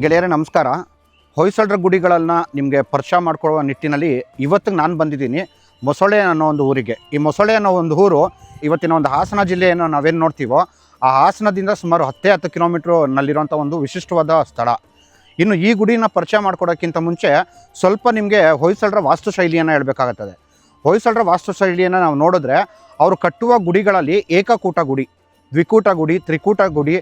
ಗೆಳೆಯರೇ, ನಮಸ್ಕಾರ. ಹೊಯ್ಸಳರ ಗುಡಿಗಳನ್ನು ನಿಮಗೆ ಪರಿಚಯ ಮಾಡ್ಕೊಳ್ಳುವ ನಿಟ್ಟಿನಲ್ಲಿ ಇವತ್ತಿಗೆ ನಾನು ಬಂದಿದ್ದೀನಿ. ಮೊಸಳೆ ಅನ್ನೋ ಒಂದು ಊರಿಗೆ. ಈ ಮೊಸಳೆ ಅನ್ನೋ ಒಂದು ಊರು ಇವತ್ತಿನ ಒಂದು ಹಾಸನ ಜಿಲ್ಲೆಯನ್ನು ನಾವೇನು ನೋಡ್ತೀವೋ, ಆ ಹಾಸನದಿಂದ ಸುಮಾರು ಹತ್ತೇ ಹತ್ತು ಕಿಲೋಮೀಟ್ರ್ನಲ್ಲಿರುವಂಥ ಒಂದು ವಿಶಿಷ್ಟವಾದ ಸ್ಥಳ. ಇನ್ನು ಈ ಗುಡಿನ ಪರಿಚಯ ಮಾಡ್ಕೊಡೋಕ್ಕಿಂತ ಮುಂಚೆ ಸ್ವಲ್ಪ ನಿಮಗೆ ಹೊಯ್ಸಳರ ವಾಸ್ತುಶೈಲಿಯನ್ನು ಹೇಳಬೇಕಾಗುತ್ತದೆ. ಹೊಯ್ಸಳರ ವಾಸ್ತುಶೈಲಿಯನ್ನು ನಾವು ನೋಡಿದ್ರೆ, ಅವರು ಕಟ್ಟುವ ಗುಡಿಗಳಲ್ಲಿ ಏಕಕೂಟ ಗುಡಿ. ದ್ವಿಕೂಟ ಗುಡಿ ತ್ರಿಕೂಟ ಗುಡಿ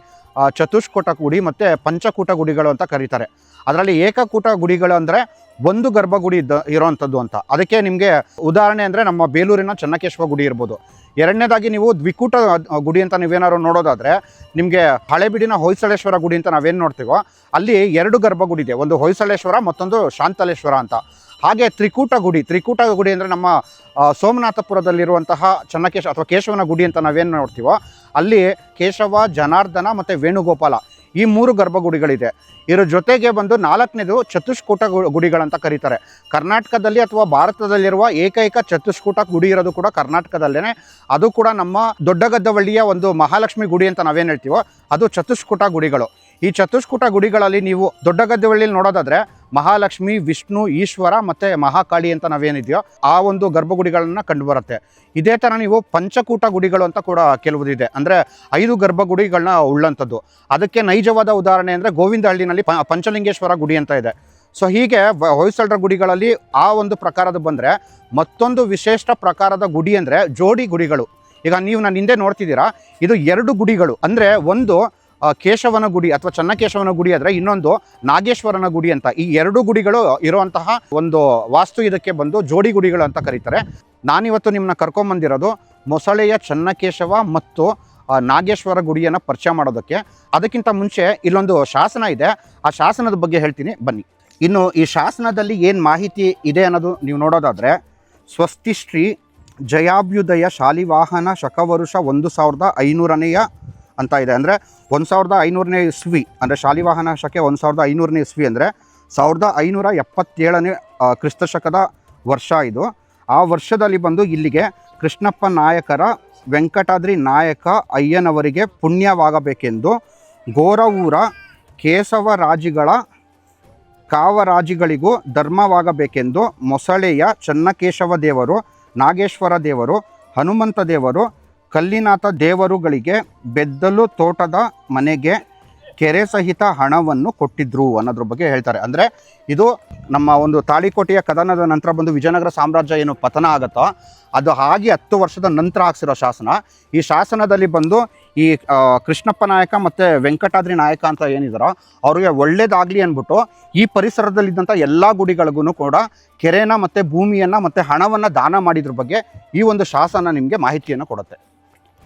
ಚತುಷ್ಕೂಟ ಗುಡಿ ಮತ್ತು ಪಂಚಕೂಟ ಗುಡಿಗಳು ಅಂತ ಕರೀತಾರೆ. ಅದರಲ್ಲಿ ಏಕಕೂಟ ಗುಡಿಗಳು ಅಂದರೆ ಒಂದು ಗರ್ಭಗುಡಿ ಇದ್ದ, ಇರೋವಂಥದ್ದು ಅಂತ. ಅದಕ್ಕೆ ನಿಮಗೆ ಉದಾಹರಣೆ ಅಂದರೆ ನಮ್ಮ ಬೇಲೂರಿನ ಚನ್ನಕೇಶವ ಗುಡಿ ಇರ್ಬೋದು. ಎರಡನೇದಾಗಿ ನೀವು ದ್ವಿಕೂಟ ಗುಡಿ ಅಂತ ನೀವೇನಾದ್ರು ನೋಡೋದಾದರೆ, ನಿಮಗೆ ಹಳೆಬಿಡಿನ ಹೊಯ್ಸಳೇಶ್ವರ ಗುಡಿ ಅಂತ ನಾವೇನು ನೋಡ್ತೀವೋ, ಅಲ್ಲಿ ಎರಡು ಗರ್ಭಗುಡಿ ಇದೆ ಒಂದು ಹೊಯ್ಸಳೇಶ್ವರ, ಮತ್ತೊಂದು ಶಾಂತಲೇಶ್ವರ ಅಂತ. ಹಾಗೆ ತ್ರಿಕೂಟ ಗುಡಿ ತ್ರಿಕೂಟ ಗುಡಿ ಅಂದರೆ ನಮ್ಮ ಸೋಮನಾಥಪುರದಲ್ಲಿರುವಂತಹ ಚನ್ನಕೇಶ ಅಥವಾ ಕೇಶವನ ಗುಡಿ ಅಂತ ನಾವೇನು ನೋಡ್ತೀವೋ, ಅಲ್ಲಿ ಕೇಶವ, ಜನಾರ್ದನ ಮತ್ತು ವೇಣುಗೋಪಾಲ ಈ ಮೂರು ಗರ್ಭಗುಡಿಗಳಿದೆ. ಇದರ ಜೊತೆಗೆ ಬಂದು ನಾಲ್ಕನೇದು ಚತುಷ್ಕೂಟ ಗುಡಿಗಳಂತ ಕರೀತಾರೆ. ಕರ್ನಾಟಕದಲ್ಲಿ ಅಥವಾ ಭಾರತದಲ್ಲಿರುವ ಏಕೈಕ ಚತುಷ್ಕೂಟ ಗುಡಿ ಇರೋದು ಕೂಡ ಕರ್ನಾಟಕದಲ್ಲೇ ಅದು ಕೂಡ ನಮ್ಮ ದೊಡ್ಡಗದ್ದವಳ್ಳಿಯ ಒಂದು ಮಹಾಲಕ್ಷ್ಮಿ ಗುಡಿ ಅಂತ ನಾವೇನು ಹೇಳ್ತೀವೋ, ಅದು ಚತುಷ್ಕುಟ ಗುಡಿಗಳು. ಈ ಚತುಷ್ಕುಟ ಗುಡಿಗಳಲ್ಲಿ ನೀವು ದೊಡ್ಡಗದ್ದವಳ್ಳಿಲಿ ನೋಡೋದಾದ್ರೆ ಮಹಾಲಕ್ಷ್ಮಿ, ವಿಷ್ಣು, ಈಶ್ವರ ಮತ್ತು ಮಹಾಕಾಳಿ ಅಂತ ನಾವೇನಿದೆಯೋ, ಆ ಒಂದು ಗರ್ಭಗುಡಿಗಳನ್ನು ಕಂಡುಬರುತ್ತೆ. ಇದೇ ಥರ ನೀವು ಪಂಚಕೂಟ ಗುಡಿಗಳು ಅಂತ ಕೂಡ ಕೆಲವುದಿದೆ ಅಂದರೆ ಐದು ಗರ್ಭಗುಡಿಗಳನ್ನ ಉಳ್ಳಂಥದ್ದು. ಅದಕ್ಕೆ ನೈಜವಾದ ಉದಾಹರಣೆ ಅಂದರೆ ಗೋವಿಂದಹಳ್ಳಿನಲ್ಲಿ ಪಂಚಲಿಂಗೇಶ್ವರ ಗುಡಿ ಅಂತ ಇದೆ. ಸೊ ಹೀಗೆ ಹೊಯ್ಸಳರ ಗುಡಿಗಳಲ್ಲಿ ಆ ಒಂದು ಪ್ರಕಾರದ ಬಂದರೆ ಮತ್ತೊಂದು ವಿಶೇಷ ಪ್ರಕಾರದ ಗುಡಿ ಅಂದರೆ ಜೋಡಿ ಗುಡಿಗಳು. ಈಗ ನೀವು ನಾನು ಹಿಂದೆ ನೋಡ್ತಿದ್ದೀರಾ, ಇದು ಎರಡು ಗುಡಿಗಳು. ಅಂದರೆ ಒಂದು ಕೇಶವನ ಗುಡಿ ಅಥವಾ ಚನ್ನಕೇಶವನ ಗುಡಿ ಆದರೆ ಇನ್ನೊಂದು ನಾಗೇಶ್ವರನ ಗುಡಿ ಅಂತ. ಈ ಎರಡು ಗುಡಿಗಳು ಇರುವಂತಹ ಒಂದು ವಾಸ್ತು ಇದಕ್ಕೆ ಬಂದು ಜೋಡಿ ಗುಡಿಗಳು ಅಂತ ಕರೀತಾರೆ. ನಾನಿವತ್ತು ನಿಮ್ಮನ್ನ ಕರ್ಕೊಂಬಂದಿರೋದು ಮೊಸಳೆಯ ಚನ್ನಕೇಶವ ಮತ್ತು ನಾಗೇಶ್ವರ ಗುಡಿಯನ್ನು ಪರಿಚಯ ಮಾಡೋದಕ್ಕೆ. ಅದಕ್ಕಿಂತ ಮುಂಚೆ ಇಲ್ಲೊಂದು ಶಾಸನ ಇದೆ. ಆ ಶಾಸನದ ಬಗ್ಗೆ ಹೇಳ್ತೀನಿ. ಬನ್ನಿ. ಇನ್ನು ಈ ಶಾಸನದಲ್ಲಿ ಏನು ಮಾಹಿತಿ ಇದೆ ಅನ್ನೋದು ನೀವು ನೋಡೋದಾದರೆ, ಸ್ವಸ್ತಿ ಶ್ರೀ ಜಯಾಭ್ಯುದಯ ಶಾಲಿವಾಹನ ಶಕವರುಷ ಒಂದು ಸಾವಿರದ ಐನೂರನೆಯ ಅಂತ ಇದೆ. ಅಂದರೆ ಒಂದು ಸಾವಿರದ ಐನೂರನೇ ಇಸ್ವಿ, ಅಂದರೆ ಶಾಲಿವಾಹನ ಶಕೆ ಒಂದು ಸಾವಿರದ ಐನೂರನೇ ಇಸ್ವಿ ಅಂದರೆ ಸಾವಿರದ ಐನೂರ ಎಪ್ಪತ್ತೇಳನೇ ಕ್ರಿಸ್ತ ಶಕದ ವರ್ಷ ಇದು. ಆ ವರ್ಷದಲ್ಲಿ ಬಂದು ಇಲ್ಲಿಗೆ ಕೃಷ್ಣಪ್ಪ ನಾಯಕರ, ವೆಂಕಟಾದ್ರಿ ನಾಯಕ ಅಯ್ಯನವರಿಗೆ ಪುಣ್ಯವಾಗಬೇಕೆಂದು ಗೋರವೂರ ಕೇಶವರಾಜಿಗಳ ಕಾವರಾಜಿಗಳಿಗೂ ಧರ್ಮವಾಗಬೇಕೆಂದು ಮೊಸಳೆಯ ಚನ್ನಕೇಶವ ದೇವರು ನಾಗೇಶ್ವರ ದೇವರು ಹನುಮಂತ ದೇವರು ಕಲ್ಲಿನಾಥ ದೇವರುಗಳಿಗೆ ಬೆದ್ದಲು ತೋಟದ ಮನೆಗೆ ಕೆರೆ ಸಹಿತ ಹಣವನ್ನು ಕೊಟ್ಟಿದ್ರು ಅನ್ನೋದ್ರ ಬಗ್ಗೆ ಹೇಳ್ತಾರೆ. ಅಂದರೆ ಇದು ನಮ್ಮ ಒಂದು ತಾಳಿಕೋಟೆಯ ಕದನದ ನಂತರ ಬಂದು ವಿಜಯನಗರ ಸಾಮ್ರಾಜ್ಯ ಏನು ಪತನ ಆಗುತ್ತೋ, ಅದು ಹಾಗೆ ಹತ್ತು ವರ್ಷದ ನಂತರ ಹಾಕ್ಸಿರೋ ಶಾಸನ. ಈ ಶಾಸನದಲ್ಲಿ ಬಂದು ಈ ಕೃಷ್ಣಪ್ಪ ನಾಯಕ ಮತ್ತು ವೆಂಕಟಾದ್ರಿ ನಾಯಕ ಅಂತ ಏನಿದಾರೋ, ಅವ್ರಿಗೆ ಒಳ್ಳೇದಾಗಲಿ ಅಂದ್ಬಿಟ್ಟು ಈ ಪರಿಸರದಲ್ಲಿದ್ದಂಥ ಎಲ್ಲ ಗುಡಿಗಳಿಗೂ ಕೂಡ ಕೆರೆನ ಮತ್ತು ಭೂಮಿಯನ್ನು ಮತ್ತು ಹಣವನ್ನು ದಾನ ಮಾಡಿದ್ರ ಬಗ್ಗೆ ಈ ಒಂದು ಶಾಸನ ನಿಮಗೆ ಮಾಹಿತಿಯನ್ನು ಕೊಡುತ್ತೆ.